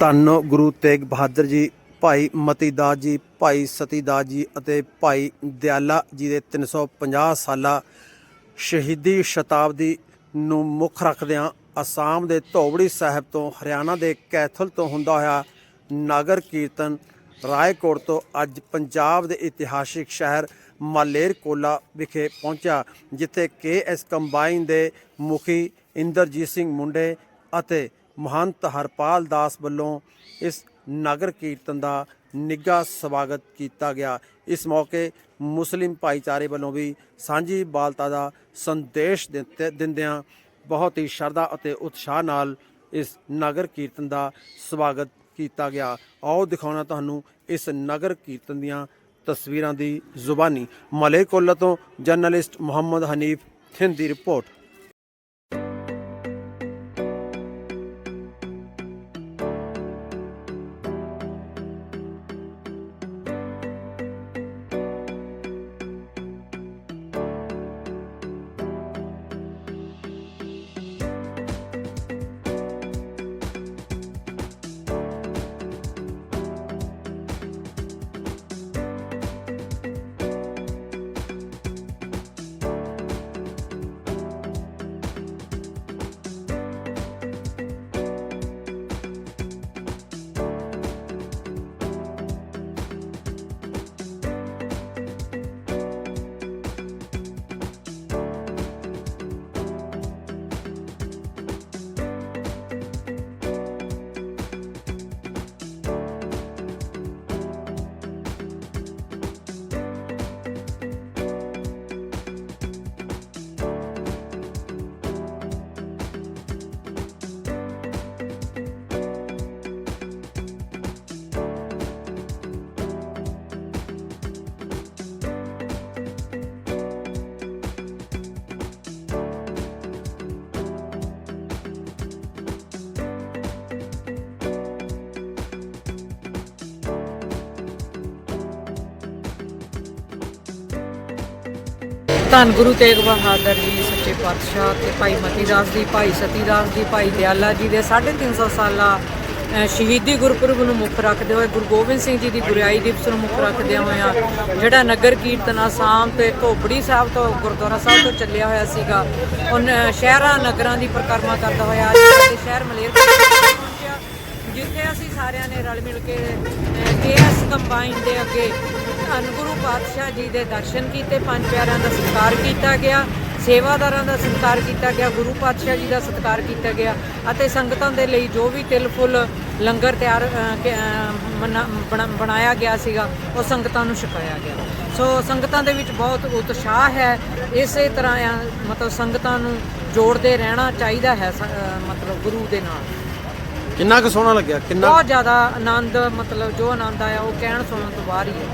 ਧੰਨ ਗੁਰੂ ਤੇਗ ਬਹਾਦਰ ਜੀ, ਭਾਈ ਮਤੀ ਦਾਸ ਜੀ, ਭਾਈ ਸਤੀ ਦਾਸ ਜੀ ਅਤੇ ਭਾਈ ਦਿਆਲਾ ਜੀ ਦੇ 350 ਸਾਲਾ ਸ਼ਹੀਦੀ ਸ਼ਤਾਬਦੀ ਨੂੰ ਮੁੱਖ ਰੱਖਦਿਆਂ ਅਸਾਮ ਦੇ ਧੋਬੜੀ ਸਾਹਿਬ ਤੋਂ, ਹਰਿਆਣਾ ਦੇ ਕੈਥਲ ਤੋਂ ਹੁੰਦਾ ਹੋਇਆ ਨਗਰ ਕੀਰਤਨ ਰਾਏਕੋਟ ਤੋਂ ਅੱਜ ਪੰਜਾਬ ਦੇ ਇਤਿਹਾਸਿਕ ਸ਼ਹਿਰ ਮਾਲੇਰਕੋਲਾ ਵਿਖੇ ਪਹੁੰਚਿਆ, ਜਿੱਥੇ ਕੇਐਸ ਕੰਬਾਈਨ ਦੇ ਮੁਖੀ ਇੰਦਰਜੀਤ ਸਿੰਘ ਮੁੰਡੇ ਅਤੇ ਮਹੰਤ ਹਰਪਾਲ ਦਾਸ ਵੱਲੋਂ ਇਸ ਨਗਰ ਕੀਰਤਨ ਦਾ ਨਿੱਘਾ ਸਵਾਗਤ ਕੀਤਾ ਗਿਆ। ਇਸ ਮੌਕੇ ਮੁਸਲਿਮ ਭਾਈਚਾਰੇ ਵੱਲੋਂ ਵੀ ਸਾਂਝੀ ਬਾਲਤਾ ਦਾ ਸੰਦੇਸ਼ ਦਿੱਤੇ- ਦਿੰਦਿਆਂ ਬਹੁਤ ਹੀ ਸ਼ਰਧਾ ਅਤੇ ਉਤਸ਼ਾਹ ਨਾਲ ਇਸ ਨਗਰ ਕੀਰਤਨ ਦਾ ਸਵਾਗਤ ਕੀਤਾ ਗਿਆ। ਆਓ ਦਿਖਾਉਣਾ ਤੁਹਾਨੂੰ ਇਸ ਨਗਰ ਕੀਰਤਨ ਦੀਆਂ ਤਸਵੀਰਾਂ ਦੀ ਜ਼ੁਬਾਨੀ। ਮਲੇਕੋਲਾ ਤੋਂ ਜਰਨਲਿਸਟ ਮੁਹੰਮਦ ਹਨੀਫ, ਥਿੰਦ ਦੀ ਰਿਪੋਰਟ। ਧੰਨ ਗੁਰੂ ਤੇਗ ਬਹਾਦਰ ਜੀ ਸੱਚੇ ਪਾਤਸ਼ਾਹ ਤੇ ਭਾਈ ਮਤੀ ਦਾਸ ਜੀ ਭਾਈ ਸਤੀ ਦਾਸ ਜੀ ਭਾਈ ਦਿਆਲਾ ਜੀ ਦੇ 350 ਸਾਲਾ ਅ, ਸ਼ਹੀਦੀ ਗੁਰਪੁਰਬ ਨੂੰ ਮੁੱਖ ਰੱਖਦੇ ਹੋਏ ਗੁਰੂ ਗੋਬਿੰਦ ਸਿੰਘ ਜੀ ਦੀ ਗੁਰਿਆਈ ਦਿਵਸ ਨੂੰ ਮੁੱਖ ਰੱਖਦੇ ਹੋਇਆ ਜਿਹੜਾ ਨਗਰ ਕੀਰਤਨ ਆਸਾਮ ਤੇ ਧੋਬੜੀ ਸਾਹਿਬ ਤੋਂ ਗੁਰਦੁਆਰਾ ਸਾਹਿਬ ਤੋਂ ਚੱਲਿਆ ਹੋਇਆ ਸੀਗਾ ਉਹ ਸ਼ਹਿਰਾਂ ਨਗਰਾਂ ਦੀ ਪਰਿਕਰਮਾ ਕਰਦਾ ਹੋਇਆ ਅੱਜ ਸ਼ਹਿਰ ਮਲੇਰਕੋਟਲਾ ਪਹੁੰਚਿਆ ਜਿੱਥੇ ਅਸੀਂ ਸਾਰਿਆਂ ਨੇ ਰਲ ਮਿਲ ਕੇ ਕੇਐਸ ਕੰਬਾਈਨ ਦੇ ਅੱਗੇ ਧੰਨ ਗੁਰੂ ਪਾਤਸ਼ਾਹ ਜੀ ਦੇ ਦਰਸ਼ਨ ਕੀਤੇ ਪੰਜ ਪਿਆਰਿਆਂ ਦਾ ਸਤਿਕਾਰ ਕੀਤਾ ਗਿਆ ਸੇਵਾਦਾਰਾਂ ਦਾ ਸਤਿਕਾਰ ਕੀਤਾ ਗਿਆ ਗੁਰੂ ਪਾਤਸ਼ਾਹ ਜੀ ਦਾ ਸਤਿਕਾਰ ਕੀਤਾ ਗਿਆ ਅਤੇ ਸੰਗਤਾਂ ਦੇ ਲਈ ਜੋ ਵੀ ਤਿਲ ਫੁੱਲ ਲੰਗਰ ਤਿਆਰ ਬਣਾਇਆ ਗਿਆ ਸੀਗਾ ਉਹ ਸੰਗਤਾਂ ਨੂੰ ਛਕਾਇਆ ਗਿਆ। ਸੋ ਸੰਗਤਾਂ ਦੇ ਵਿੱਚ ਬਹੁਤ ਉਤਸ਼ਾਹ ਹੈ ਇਸੇ ਤਰ੍ਹਾਂ ਮਤਲਬ ਸੰਗਤਾਂ ਨੂੰ ਜੋੜਦੇ ਰਹਿਣਾ ਚਾਹੀਦਾ ਹੈ ਮਤਲਬ ਗੁਰੂ ਦੇ ਨਾਲ। ਕਿੰਨਾ ਕੁ ਸੋਹਣਾ ਲੱਗਿਆ ਕਿੰਨਾ ਬਹੁਤ ਜ਼ਿਆਦਾ ਆਨੰਦ ਮਤਲਬ ਜੋ ਆਨੰਦ ਆਇਆ ਉਹ ਕਹਿਣ ਸੁਣਨ ਤੋਂ ਬਾਹਰ ਹੀ ਹੈ।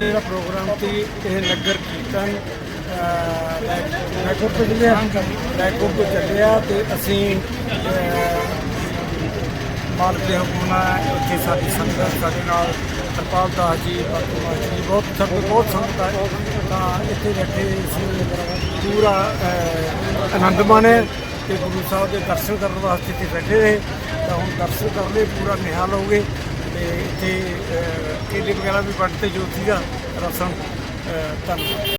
ਮੇਰਾ ਪ੍ਰੋਗਰਾਮ ਸੀ ਇਹ ਨਗਰ ਕੀਰਤਨ ਰਾਏਕੋਟ ਤੋਂ ਚੱਲਿਆ ਰਾਏਕੋਟ ਤੋਂ ਚੱਲਿਆ ਤੇ ਅਸੀਂ ਅਹ, ਮਾਲਕ ਦੇ ਹੁਕਮ ਨਾਲ ਇੱਥੇ ਸਾਡੀ ਸੰਗਤ ਸਾਡੇ ਨਾਲ ਤਰਪਾਲ ਦਾਸ ਜੀ ਬਾਪੂ ਜੀ ਬਹੁਤ ਸੰਗਤ ਬਹੁਤ ਸੰਗਤ ਹੈ ਤਾਂ ਇੱਥੇ ਬੈਠੇ ਅਸੀਂ ਪੂਰਾ ਆਨੰਦ ਮਾਣਿਆ ਤੇ ਗੁਰੂ ਸਾਹਿਬ ਦੇ ਦਰਸ਼ਨ ਕਰਨ ਵਾਸਤੇ ਇੱਥੇ ਬੈਠੇ ਰਹੇ। ਤਾਂ ਹੁਣ ਦਰਸ਼ਨ ਕਰ ਲਏ ਪੂਰਾ ਨਿਹਾਲ ਹੋ ਗਏ। ਤੇ ਇੱਥੇ ਕੇਲੇ ਵਗੈਰਾ ਵੀ ਵੰਡਤੇ ਜੋ ਸੀਗਾ ਰਸਮ ਧੰਨਵਾਦ।